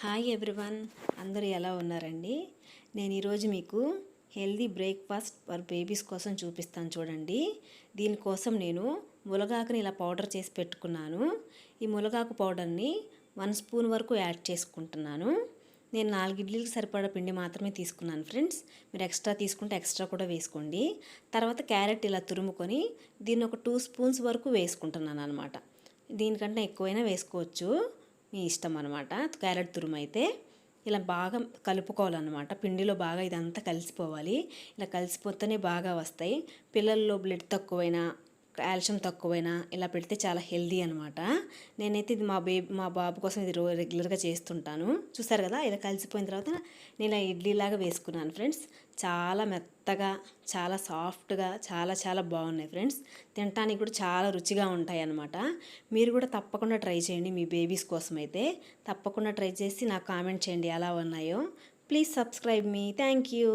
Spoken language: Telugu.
హాయ్ ఎవ్రీవన్ అందరూ ఎలా ఉన్నారండి? నేను ఈరోజు మీకు హెల్దీ బ్రేక్ఫాస్ట్ ఫర్ బేబీస్ కోసం చూపిస్తాను చూడండి. దీనికోసం నేను ములగాకుని ఇలా పౌడర్ చేసి పెట్టుకున్నాను. ఈ ములగాకు పౌడర్ని వన్ స్పూన్ వరకు యాడ్ చేసుకుంటున్నాను. నేను నాలుగు సరిపడా పిండి మాత్రమే తీసుకున్నాను ఫ్రెండ్స్. మీరు ఎక్స్ట్రా తీసుకుంటే ఎక్స్ట్రా కూడా వేసుకోండి. తర్వాత క్యారెట్ ఇలా తురుముకొని దీన్ని ఒక టూ స్పూన్స్ వరకు వేసుకుంటున్నాను అనమాట దీనికంటే ఎక్కువైనా వేసుకోవచ్చు. మీ ఇష్టం అనమాట క్యారెట్ తురుము అయితే ఇలా బాగా కలుపుకోవాలన్నమాట. పిండిలో బాగా ఇదంతా కలిసిపోవాలి. ఇలా కలిసిపోతేనే బాగా వస్తాయి. పిల్లల్లో బ్లడ్ తక్కువైనా కాల్షియం తక్కువైనా ఇలా పెడితే చాలా హెల్దీ అనమాట నేనైతే ఇది మా బేబీ మా బాబు కోసం ఇది రోజు రెగ్యులర్గా చేస్తుంటాను. చూసారు కదా ఇలా కలిసిపోయిన తర్వాత నేను ఇలా ఇడ్లీలాగా వేసుకున్నాను ఫ్రెండ్స్. చాలా మెత్తగా చాలా సాఫ్ట్గా చాలా చాలా బాగున్నాయి ఫ్రెండ్స్. తినటానికి కూడా చాలా రుచిగా ఉంటాయి అన్నమాట మీరు కూడా తప్పకుండా ట్రై చేయండి మీ బేబీస్ కోసం అయితే. తప్పకుండా ట్రై చేసి నాకు కామెంట్ చేయండి ఎలా ఉన్నాయో. Please subscribe me. Thank you.